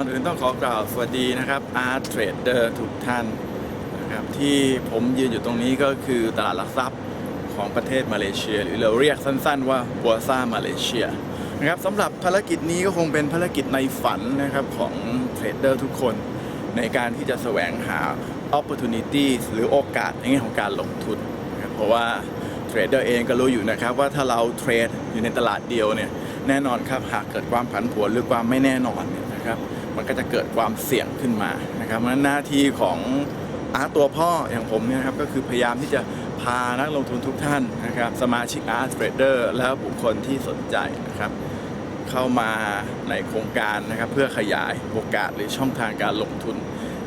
ก่อนอื่นต้องขอกล่าวสวัสดีนะครับอาร์ตเทรดเดอร์ทุกท่านนะครับที่ผมยืนอยู่ตรงนี้ก็คือตลาดหลักทรัพย์ของประเทศมาเลเซีย หรือเราเรียกสั้นๆว่าบัวซ่ามาเลเซียนะครับสำหรับภารกิจนี้ก็คงเป็นภารกิจในฝันนะครับของเทรดเดอร์ทุกคนในการที่จะแสวงหา opportunities หรือโอกาสในแง่ของการลงทุนนะครับเพราะว่าเทรดเดอร์เองก็รู้อยู่นะครับว่าถ้าเราเทรดอยู่ในตลาดเดียวเนี่ยแน่นอนครับหากเกิดความผันผวนหรือความไม่แน่นอนเนี่ยนะครับ มันก็จะเกิดความเสี่ยงขึ้นมานะครับเพราะฉะนั้นหน้าที่ของอาร์ตตัวพ่ออย่างผมเนี่ยนะครับก็คือพยายามที่จะพานักลงทุนทุกท่านนะครับสมาชิกอาร์ตเทรดเดอร์และบุคคลที่สนใจนะครับเข้ามาในโครงการนะครับเพื่อขยายโอกาสหรือช่องทางการลงทุน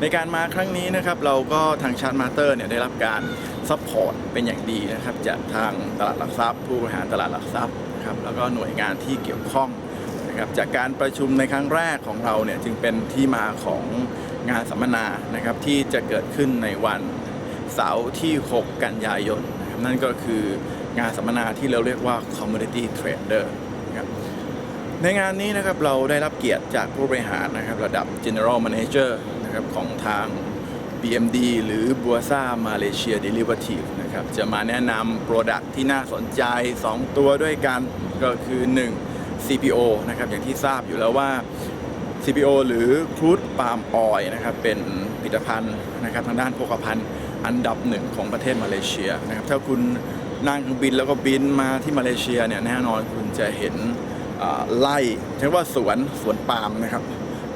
ในการมาครั้งนี้นะครับเราก็ทางชาร์ตมาเตอร์เนี่ยได้รับการซัพพอร์ตเป็นอย่างดีนะครับจากทางตลาดหลักทรัพย์ ผู้บริหารตลาดหลักทรัพย์นะครับแล้วก็หน่วยงานที่เกี่ยวข้อง นะครับจากการประชุมในครั้งแรกของเราเนี่ยจึงเป็นที่มาของงานสัมมนานะครับที่จะเกิดขึ้นในวันเสาร์ที่ 6 กันยายนนะนั่นก็คืองานสัมมนาที่เราเรียกว่า Commodity Trader นะครับในงานนี้นะครับเราได้รับเกียรติจากผู้บริหารนะครับระดับ General Manager นะครับของทาง BMD หรือ Bursa Malaysia Derivative นะครับจะมาแนะนำ Product ที่น่าสนใจ 2 ตัวด้วยกันก็คือ 1 CPO นะครับอย่างที่ทราบอยู่แล้วว่า CPO หรือ Crude Palm Oil นะครับเป็นผลิตภัณฑ์นะครับทางด้านโภคภัณฑ์อันดับหนึ่งของประเทศมาเลเซียนะครับถ้าคุณนั่งเครื่องบินแล้วก็บินมาที่มาเลเซียเนี่ยแน่นอนคุณจะเห็นไล่เรียกว่าสวนสวนปาล์มนะครับ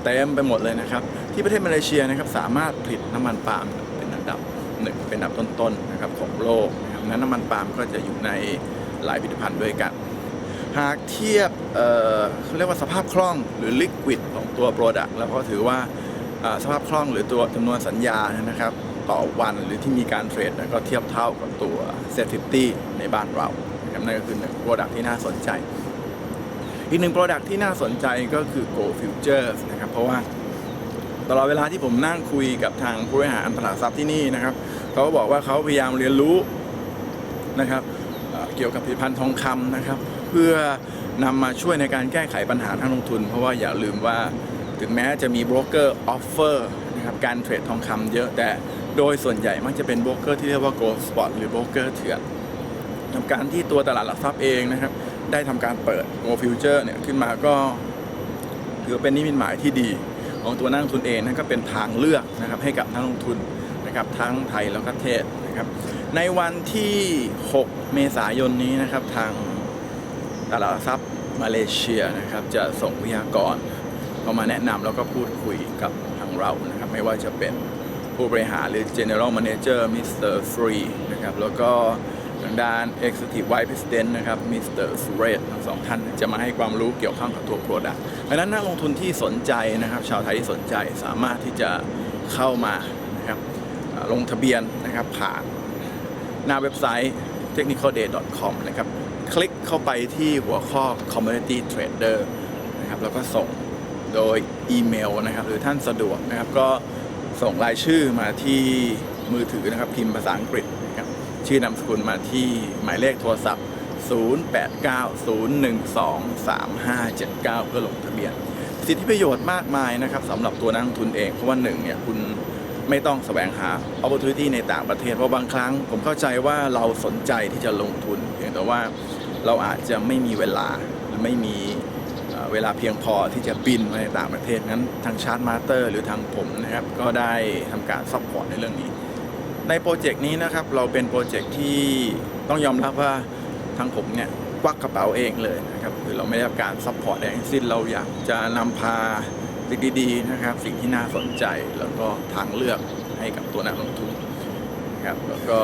เต็มไปหมดเลยนะครับ ที่ประเทศมาเลเซียนะครับสามารถผลิตน้ำมันปาล์มเป็นอันดับหนึ่งเป็นอันดับต้นๆนะครับของโลกนะครับนั้นน้ำมันปาล์มก็จะอยู่ในหลายผลิตภัณฑ์ด้วยกัน หากเทียบเเขาเรียกว่าสภาพคล่องหรือลิควิดของตัว Product แล้วก็ถือว่าสภาพคล่องหรือตัวจำนวนสัญญานะครับ ต่อวันหรือที่มีการเทรดนะก็เทียบเท่ากับตัวเซ f ตี้ในบ้านเรานะครับนั่นก็คือหนึ่ง Product ที่น่าสนใจ อีกหนึ่ง Product ที่น่าสนใจก็คือ Go Futures นะครับ เพราะว่าตลอดเวลาที่ผมนั่งคุยกับทางผู้บริหารตลาดทรัพย์ที่นี่นะครับเขาก็บอกว่าเขาพยายามเรียนรู้นะครับเกี่ยวกับผลิตภัณฑ์ทองคำนะครับ พื่อนำมาช่วยในการแก้ไขปัญหาทางลงทุน เพราะว่าอย่าลืมว่าถึงแม้จะมีโบรกเกอร์ออฟเฟอร์นะครับการเทรดทองคำเยอะแต่โดยส่วนใหญ่มักจะเป็นโบรกเกอร์ที่เรียกว่า Gold Spot หรือโบรกเกอร์เถื่อนทำการที่ตัวตลาดหลักทรัพย์เองนะครับ ได้ทำการเปิด Go Future เนี่ยขึ้นมาก็ถือเป็นนิมิตหมายที่ดี ของตัวนักลงทุนเองนั่นก็เป็นทางเลือกนะครับให้กับนักลงทุนนะครับทั้งไทยแล้วก็เทศนะครับในวันที่ 6 เมษายนนี้นะครับทาง ตลาดทรัพย์มาเลเซียนะครับ จะส่งวิทยากรเข้ามาแนะนำแล้วก็พูดคุยกับทางเรานะครับ ไม่ว่าจะเป็นผู้บริหารหรือ General Manager Mr. Free นะครับ แล้วก็ทางด้าน Executive Vice President นะครับมิสเตอร์สุเรศทั้งสองท่านจะมาให้ความรู้เกี่ยวข้องกับตัว Product ดังนั้นนักลงทุนที่สนใจนะครับ ชาวไทยที่สนใจสามารถที่จะเข้ามานะครับลงทะเบียนนะครับผ่านหน้าเว็บไซต์ technicalday.com นะครับ คลิกเข้าไปที่หัวข้อ Community Trader นะครับแล้วก็ส่งโดยอีเมลนะครับ หรือท่านสะดวกนะครับ ก็ส่งรายชื่อมาที่มือถือนะครับ พิมพ์ภาษาอังกฤษนะครับชื่อนามสกุลมาที่หมายเลขโทรศัพท์ 0890123579 เพื่อลงทะเบียน สิทธิประโยชน์มากมายนะครับสำหรับตัวนักลงทุนเอง เพราะว่าหนึ่งเนี่ยคุณไม่ต้องแสวงหา opportunity ในต่างประเทศ เพราะบางครั้งผมเข้าใจว่าเราสนใจที่จะลงทุนเพียงแต่ว่า เราอาจจะไม่มีเวลาหรือไม่มีเวลาเพียงพอที่จะบินไปต่างประเทศนั้นทางชาร์ตมาสเตอร์หรือทางผมนะครับก็ได้ทำการซัพพอร์ตในเรื่องนี้ ในโปรเจกต์นี้นะครับเราเป็นโปรเจกต์ที่ต้องยอมรับว่าทางผมเนี่ยควักกระเป๋าเองเลยนะครับคือเราไม่ได้รับการซัพพอร์ตใดทั้งสิ้นเราอยากจะนำพาสิ่งดีๆนะครับ สิ่งที่น่าสนใจแล้วก็ทางเลือกให้กับตัวนักลงทุนนะครับแล้วก็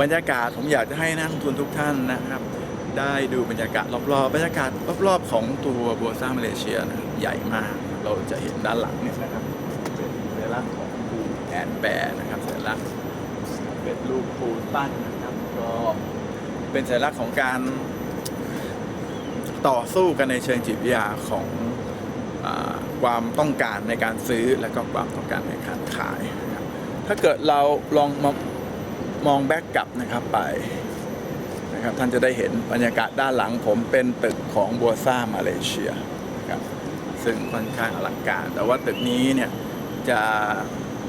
บรรยากาศผมอยากจะให้นักลงทุนทุกท่านนะครับ ได้ดูบรรยากาศรอบๆบรรยากาศรอบๆของตัวบัวซ่ามาเลเซียนะใหญ่มากเราจะเห็นด้านหลังเนี่ยนะครับเป็นสัญลักษณ์ของปูแอนแบร์นะครับสัญลักษณ์เป็นรูปปูตั้นนะครับก็เป็นสัญลักษณ์ของการต่อสู้กันในเชิงจิตวิทยาของอความต้องการในการซื้อและก็ความต้องการในการขาย ถ้าเกิดเราลองมา มองแบ็กกลับนะครับไปนะครับท่านจะได้เห็นบรรยากาศด้านหลังผมเป็นตึกของบัวซ่ามาเลเซียนะครับซึ่งค่อนข้างอลังการ แต่ว่าตึกนี้เนี่ยจะ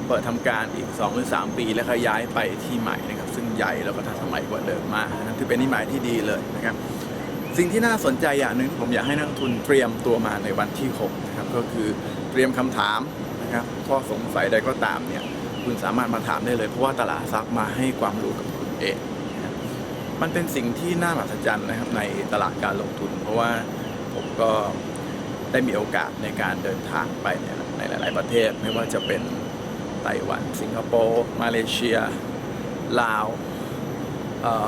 เปิดทำการอีก 2 หรือ 3 ปีแล้วก็ย้ายไปที่ใหม่นะครับ ซึ่งใหญ่แล้วก็ทันสมัยกว่าเดิมมากนะคือเป็นนิมายที่ดีเลยนะครับ สิ่งที่น่าสนใจอย่างหนึ่งผมอยากให้นักทุนเตรียมตัวมาในวันที่6นะครับก็คือเตรียมคำถามนะครับข้อสงสัยใดก็ตามเนี่ย คุณสามารถมาถามได้เลย เพราะว่าตลาดทรัพย์มาให้ความรู้กับคุณเองมันเป็นสิ่งที่น่ามหัศจรรย์นะครับในตลาดการลงทุน เพราะว่าผมก็ได้มีโอกาสในการเดินทางไปในหลาย ๆ ประเทศ ไม่ว่าจะเป็นไต้หวัน สิงคโปร์ มาเลเซีย ลาว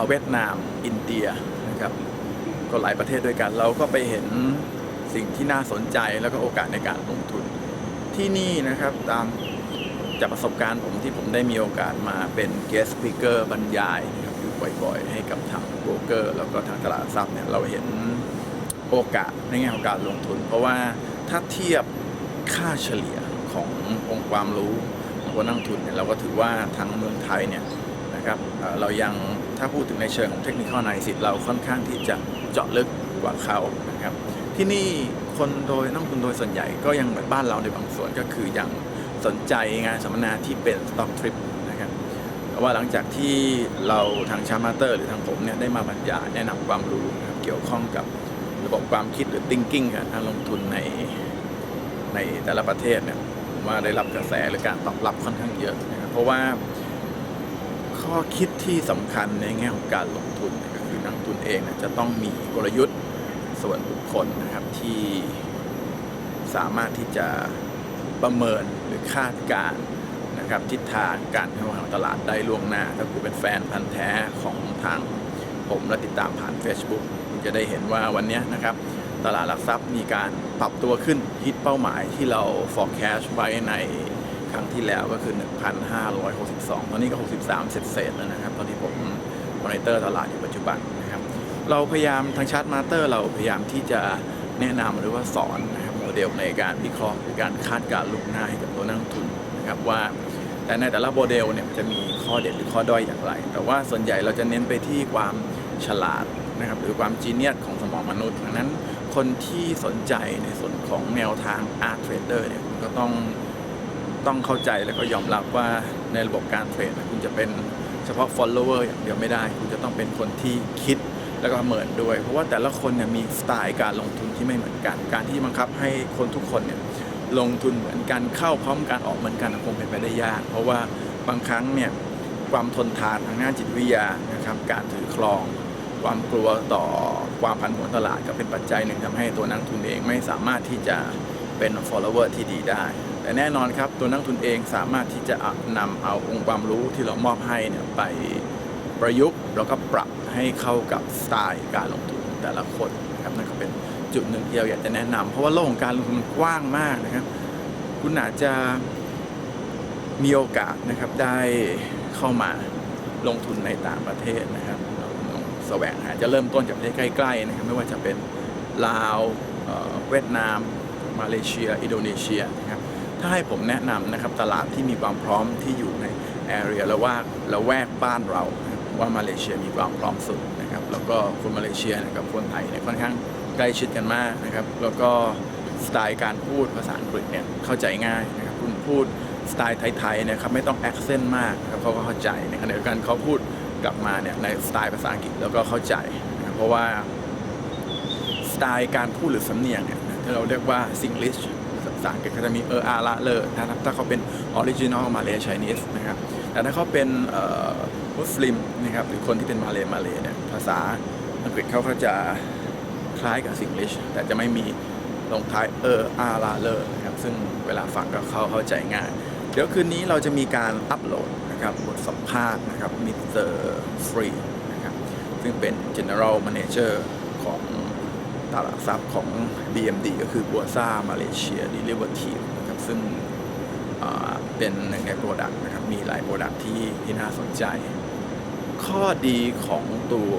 เวียดนาม อินเดียนะครับก็หลายประเทศด้วยกัน เราก็ไปเห็นสิ่งที่น่าสนใจแล้วก็โอกาสในการลงทุนที่นี่นะครับตาม จากประสบการณ์ผมที่ผมได้มีโอกาสมาเป็น guest speaker บรรยายนะครับอยู่บ่อยๆ ให้กับทางโบรกเกอร์ แล้วก็ทางตลาดทรัพย์เนี่ยเราเห็นโอกาสในแง่ของการลงทุน เพราะว่าถ้าเทียบค่าเฉลี่ยขององค์ความรู้ของนักลงทุนเนี่ยเราก็ถือว่าทางเมืองไทยเนี่ยนะครับเรายังถ้าพูดถึงในเชิงของเทคนิคอ a นสิเราค่อนข้างที่จะเจาะลึกกว่าเขานะครับที่นี่คนโดยนักลงทุนโดยส่วนใหญ่ก็ยังเหมือนบ้านเราในบางส่วนก็คือยัง สนใจงานสัมมนาที่เป็น stock trip นะครับว่าหลังจากที่เราทางชามาเตอร์ หรือทางผมเนี่ยได้มาบรรยายแนะนำความรู้นะครับเกี่ยวข้องกับระบบความคิดหรือ thinking กับการลงทุนในในแต่ละประเทศเนี่ยว่าได้รับกระแสหรือการตอบรับค่อนข้างเยอะนะครับเพราะว่าข้อคิดที่สำคัญในแง่ของการลงทุนก็คือนักลงทุนเองเนี่ยจะต้องมีกลยุทธ์ส่วนบุคคลนะครับที่สามารถที่จะประเมิน คาดการณ์นะครับทิศทางการเคลื่อนไหวของตลาดได้ล่วงหน้า ถ้าคุณเป็นแฟนพันธ์แท้ของทางผมและติดตามผ่าน Facebook คุณจะได้เห็นว่าวันนี้นะครับ ตลาดหลักทรัพย์มีการปรับตัวขึ้นฮิตเป้าหมายที่เรา forecast ไว้ในครั้งที่แล้วก็คือ 1,562 ตอนนี้ก็ 63 เศษเศษๆแล้วนะครับ ตอนที่ผมมอนิเตอร์ตลาดอยู่ปัจจุบันนะครับ เราพยายามทางชาร์ตมาสเตอร์ เราพยายามที่จะแนะนำหรือว่าสอน เดลในการวิเคราะห์หรือการคาดการณ์ลูกหน้าให้กับตัวนักลงทุนนะครับว่า แต่ในแต่ละโมเดลเนี่ยจะมีข้อเด่นหรือข้อด้อยอย่างไร แต่ว่าส่วนใหญ่เราจะเน้นไปที่ความฉลาดนะครับหรือความจีเนียสของสมองมนุษย์ดังนั้นคนที่สนใจในส่วนของแนวทาง art trader เนี่ยก็ต้องต้องเข้าใจแล้วก็ยอมรับว่าในระบบการเทรดคุณจะเป็นเฉพาะ follower อย่างเดียวไม่ได้ คุณจะต้องเป็นคนที่คิด แล้วก็ประเมินด้วย เพราะว่าแต่ละคนเนี่ยมีสไตล์การลงทุนที่ไม่เหมือนกัน การที่บังคับให้คนทุกคนเนี่ยลงทุนเหมือนกันเข้าพร้อมกันออกเหมือนกันคงเป็นไปได้ยาก เพราะว่าบางครั้งเนี่ยความทนทานทางด้านจิตวิทยานะครับการถือครอง ความกลัวต่อความผันผวนตลาดก็เป็นปัจจัยหนึ่งทำให้ตัวนักทุนเองไม่สามารถที่จะเป็น follower ที่ดีได้ แต่แน่นอนครับตัวนักทุนเองสามารถที่จะเอานำเอาองค์ความรู้ที่เรามอบให้เนี่ยไปประยุกต์แล้วก็ปรับ ให้เข้ากับสไตล์การลงทุนแต่ละคนนะครับนั่นก็เป็นจุดหนึ่งที่เราอยากจะแนะนำเพราะว่าโลกของการลงทุนมันกว้างมากนะครับ คุณอาจจะมีโอกาสนะครับได้เข้ามาลงทุนในต่างประเทศนะครับเราแสวงหาจะเริ่มต้นจากประเทศใกล้ๆนะครับไม่ว่าจะเป็นลาวเวียดนาม มาเลเซีย อินโดนีเซียนะครับถ้าให้ผมแนะนำนะครับตลาดที่มีความพร้อมที่อยู่ในแอเรียละว่าละแวกบ้านเรา ว่ามาเลเซียมีความพร้อมสุดนะครับแล้วก็คนมาเลเซียกับคนไทยเนี่ยค่อนข้างใกล้ชิดกันมากนะครับ แล้วก็สไตล์การพูดภาษาอังกฤษเนี่ยเข้าใจง่ายนะครับคุณพูดสไตล์ไทยๆเนะครับไม่ต้องแอคเซนต์มากครับเขาก็เข้าใจในขณะเดียวกันเขาพูดกลับมาเนี่ยในสไตล์ภาษาอังกฤษแล้วก็เข้าใจนะเพราะว่าสไตล์การพูดหรือสำเนียงเนี่ยที่เราเรียกว่า Singlish ภา ษาอังกฤษเขาจะมีเอออาละเลอนะครับถ้าเขาเป็นออริจินอลมาเลย์ไชนีสนะครับแต่ถ้าเขาเป็นมุสลิมนะครับหรือคนที่เป็นมาเลย์มาเลย์เนี่ยภาษาอังกฤษเขาก็จะคล้ายกับ Singlish แต่จะไม่มีลงท้ายเอออาละเลอนะครับซึ่งเวลาฟังก็เข้าเข้าใจง่าย เดี๋ยวคืนนี้เราจะมีการอัปโหลดนะครับบทสัมภาษณ์นะครับมิสเตอร์ฟรีนะครับซึ่งเป็น General Manager ตลาดทรัพย์ของ BMD ก็คือบัวซ่ามาเลเซีย Derivative นะครับซึ่งเป็นหนึ่งในโปรดักต์นะครับมีหลายโปรดักต์ที่ที่น่าสนใจ ข้อดีของตัว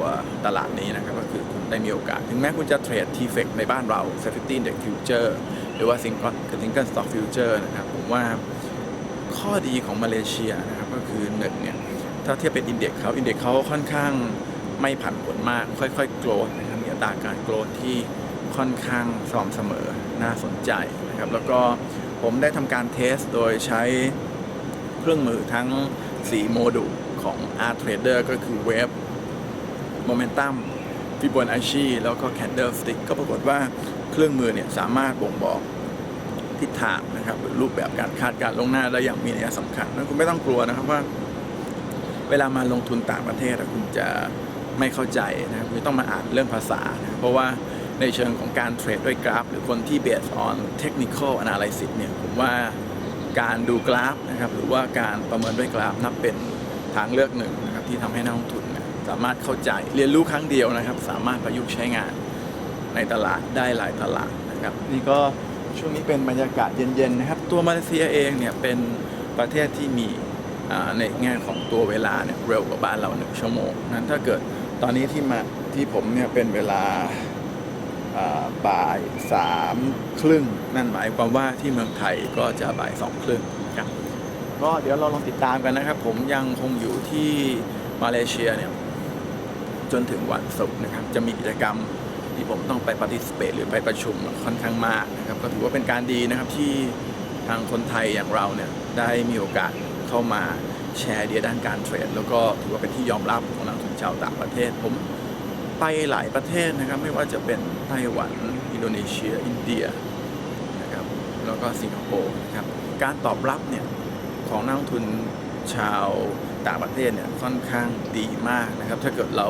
ตลาดนี้นะครับก็คือคุณได้มีโอกาส ถึงแม้คุณจะเทรด t f e c ในบ้านเรา Safety Index Future หรือว่า Single Single Stock Future นะครับผมว่าข้อดีของมาเลเซียนะครับก็คือหนึ่งเนี่ยถ้าเทียบเป็นอินเด็กเขาอินเด็กเขาค่อนข้างไม่ผันผวนมาก ค่อยๆโกรธนะครับ ตราการโกรธที่ค่อนข้างสม่ำเสมอน่าสนใจนะครับ แล้วก็ผมได้ทำการเทสโดยใช้เครื่องมือทั้ง 4 โมดูลของ Art Trader ก็คือเวฟ Momentum ฟิบ o นัชชีแล้วก็ Candlestick ก็ปรากฏว่าเครื่องมือเนี่ยสามารถบ่งบอกทิศทางนะครับหรือรูปแบบการคาดการณ์ลงหน้าได้อย่างมีนัยสำคัญนั้นคุณไม่ต้องกลัวนะครับว่า เวลามาลงทุนต่างประเทศอะคุณจะ ไม่เข้าใจนะครับคุณต้องมาอ่านเรื่องภาษานะเพราะว่าในเชิงของการเทรดด้วยกราฟ หรือคนที่ based on technical analysis เนี่ยผมว่าการดูกราฟนะครับหรือว่าการประเมินด้วยกราฟนับเป็นทางเลือกหนึ่งนะครับที่ทำให้นักลงทุนสามารถเข้าใจเรียนรู้ครั้งเดียวนะครับ สามารถประยุกต์ใช้งานในตลาดได้หลายตลาดนะครับนี่ก็ช่วงนี้เป็นบรรยากาศเย็นๆนะครับ ตัวมาเลเซียเองเนี่ยเป็นประเทศที่มีในแง่ของตัวเวลาเนี่ยเร็วกว่าบ้านเราหนึ่งชั่วโมงนั้นถ้าเกิด ตอนนี้ที่มาที่ผมเนี่ยเป็นเวลาบ่ายสามครึ่ง นั่นหมายความว่าที่เมืองไทยก็จะบ่ายสองครึ่งครับก็เดี๋ยวเราลองติดตามกันนะครับ ผมยังคงอยู่ที่มาเลเซียเนี่ยจนถึงวันศุกร์นะครับ จะมีกิจกรรมที่ผมต้องไปปฏิสเปตหรือไปประชุมค่อนข้างมากนะครับ ก็ถือว่าเป็นการดีนะครับที่ทางคนไทยอย่างเราเนี่ยได้มีโอกาสเข้ามาแชร์เดียด้านการเทรด แล้วก็ถือว่าเป็นที่ยอมรับ ชาวต่างประเทศ ผมไปหลายประเทศนะครับ ไม่ว่าจะเป็นไต้หวัน อินโดนีเซีย อินเดียนะครับแล้วก็สิงคโปร์นะครับการตอบรับเนี่ยของนักลงทุนชาวต่างประเทศเนี่ยค่อนข้างดีมากนะครับ ถ้าเกิดเรา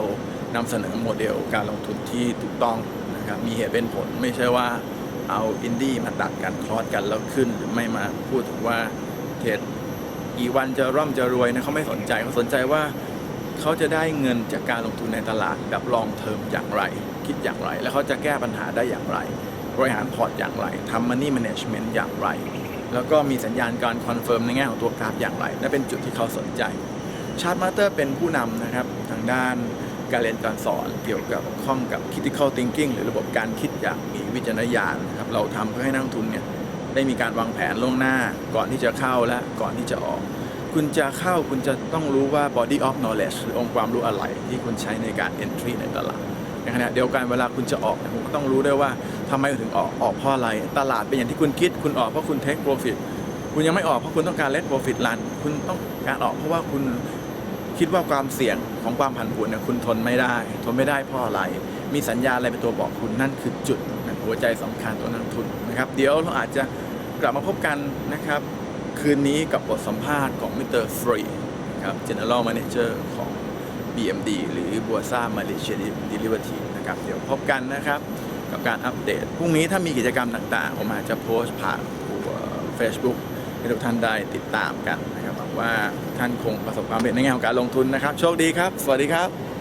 นำเสนอโมเดลการลงทุนที่ถูกต้องนะครับมีเหตุเป็นผลไม่ใช่ว่าเอาอินดี้มาตัดกันคลอดกันแล้วขึ้นหรือไม่มาพูดถึงว่าเทรดกี่วันจะร่ำจะรวยนะเขาไม่สนใจเขาสนใจว่า เขาจะได้เงินจากการลงทุนในตลาดแบบลองเทอมอย่างไร คิดอย่างไร แล้วเขาจะแก้ปัญหาได้อย่างไร บริหารพอร์ตอย่างไรทำ money management อย่างไร แล้วก็มีสัญญาณการคอนเฟิร์มในแง่ของตัวกราฟอย่างไรและเป็นจุดที่เขาสนใจชาร์ตมาสเตอร์เป็นผู้นำนะครับทางด้านการเรียนการสอนเกี่ยวกับข้องกับ critical thinking หรือระบบการคิดอย่างมีวิจารณญาณนะครับเราทำเพื่อให้นักทุนเนี่ยได้มีการวางแผนล่วงหน้าก่อนที่จะเข้าและก่อนที่จะออก คุณจะเข้าคุณจะต้องรู้ว่า body of knowledge หรือองค์ความรู้อะไรที่คุณใช้ในการ entry ในตลาดในขณะเดียวกันเวลาคุณจะออกคุณก็ต้องรู้ด้วยว่าทำไมถึงออกออกเพราะอะไร ตลาดเป็นอย่างที่คุณคิด คุณออกเพราะคุณ take profit คุณยังไม่ออกเพราะคุณต้องการ let profit run คุณต้องการออกเพราะว่าคุณคิดว่าความเสี่ยงของความผันผวนเนี่ยคุณทนไม่ได้ ทนไม่ได้เพราะอะไร มีสัญญาอะไรเป็นตัวบอกคุณนั่นคือจุดหัวใจสำคัญตัวนักทุนนะครับ เดี๋ยวเราอาจจะกลับมาพบกันนะครับ คืนนี้กับบทสัมภาษณ์ของมิสเตอร์ฟรีครับ General Manager ของ BMD หรือ b u r s a Malaysia Derivative นะครับ เดี๋ยวพบกันนะครับ กับการอัปเดต พรุ่งนี้ถ้ามีกิจกรรมต่างๆ ผมอาจจะโพสต์ผ่านตัว Facebook ให้ทุกท่านได้ติดตามกันนะครับหวังว่าท่านคงประสบความสำเร็จในแง่ของการลงทุนนะครับ โชคดีครับ สวัสดีครับ